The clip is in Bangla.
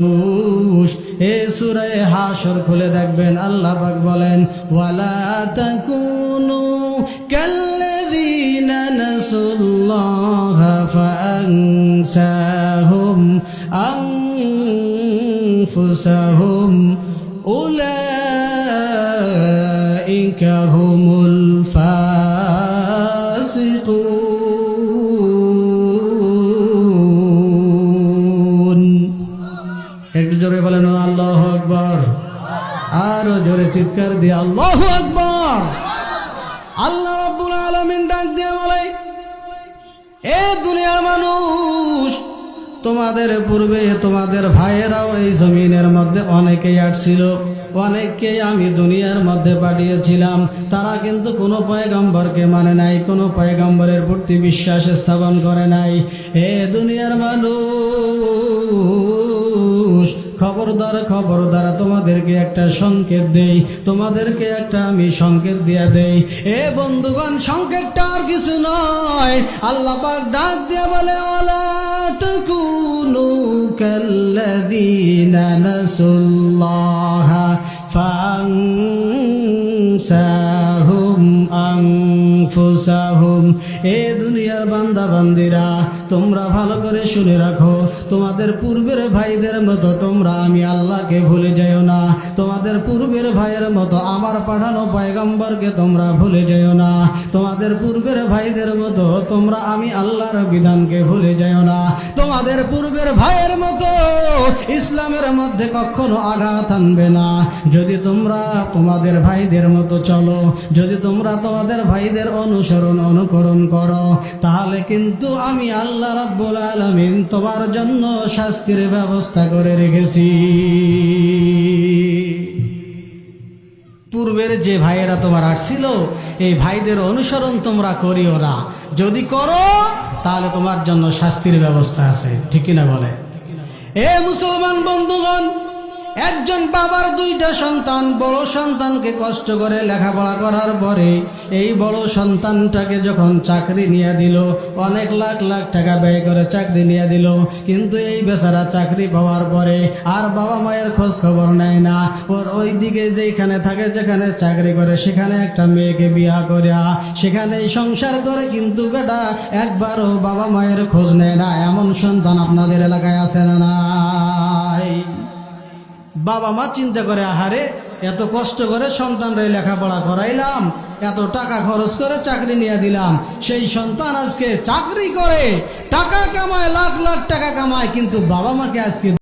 মানুষ। এ সুরায় হাসর খুলে দেখবেন আল্লাহ পাক বলেন, ওয়ালা তাকুনু কাল্লাযীনা নাসুল্লাহ ফাআনসাহুম আনফুসাহুম উলাইকা হুমুল ফাসিকুন। একটু জোরে বলেন, আল্লাহ আকবর। আরও জোরে চিৎকার দিয়ে, আল্লাহ আকবর। আল্লাহ রাব্বুল আলামিন ডাক দিয়ে বলে, এ দুনিয়ার মানুষ, তোমাদের পূর্বে তোমাদের ভাইয়েরাও এই জমিনের মধ্যে অনেকেই আসছিল। অনেককেই আমি দুনিয়ার মধ্যে পাঠিয়েছিলাম। তারা কিন্তু কোনো পয়গম্বরকে মানে নাই, কোনো পয়গম্বরের প্রতি বিশ্বাস স্থাপন করে নাই। হে দুনিয়ার মানুষ খবরদার খবরদার, তোমাদেরকে একটা সংকেত দেই। তোমাদেরকে একটা আমি সংকেত দিয়া দেই। এ বন্ধুগণ, সংকেতটা আর কিছু নয়। আল্লাহ পাক ডাক দিয়া বলে ওলা তাকুনু কাল্লাযীনা নাসুল্লাহ ফাংসাহুম আনফুসাহুম। এ দুনিয়ার বান্দা বান্দিরা, তোমরা ভালো করে শুনে রাখো। তোমাদের পূর্বের ভাইদের মতো তোমরা আমি আল্লাহকে ভুলে যাও না। তোমাদের পূর্বের ভাইয়ের মতো আমার পাঠানো পয়গম্বরকে তোমরা ভুলে যাও না। তোমাদের পূর্বের ভাইদের মতো তোমরা আমি আল্লাহর বিধানকে ভুলে যাও না। তোমাদের পূর্বের ভাইয়ের মতো ইসলামের মধ্যে কখনো আঘাত আনবে না। যদি তোমরা তোমাদের ভাইদের মতো চলো, যদি তোমরা তোমাদের ভাইদের অনুসরণ, অনুকরণ করো তাহলে কিন্তু আমি আল্লাহ রাব্বুল আলামিন তোমার জন্য শাস্তির ব্যবস্থা করে রেখেছি। পূর্বের যে ভাইয়েরা তোমার আসছিল, এই ভাইদের অনুসরণ তোমরা করিও না। যদি করো, তাহলে তোমার জন্য শাস্তির ব্যবস্থা আছে। ঠিক কিনা বলে? এ মুসলমান বন্ধুগণ একজন বাবার দুইটা সন্তান, বড় সন্তানকে কষ্ট করে লেখাপড়া করার পরে এই বড় সন্তানটাকে যখন চাকরি নিয়ে দিল, অনেক লাখ লাখ টাকা ব্যয় করে চাকরি নিয়ে দিল, কিন্তু এই বেচারা চাকরি পাওয়ার পরে আর বাবা মায়ের খোঁজ খবর নেয় না। ওর ওই দিকে যেখানে থাকে, যেখানে চাকরি করে, সেখানে একটা মেয়েকে বিয়া করিয়া সেখানেই সংসার করে। কিন্তু বেটা, একবারও বাবা মায়ের খোঁজ নেয় না। এমন সন্তান আপনাদের এলাকায় আছে না বাবা মা চিন্তা করে, আহারে, এত কষ্ট করে সন্তানরা লেখাপড়া করাইলাম, এত টাকা খরচ করে চাকরি নিয়ে দিলাম, সেই সন্তান আজকে চাকরি করে, টাকা কামায়, লাখ লাখ টাকা কামায়, কিন্তু বাবা মাকে আজকে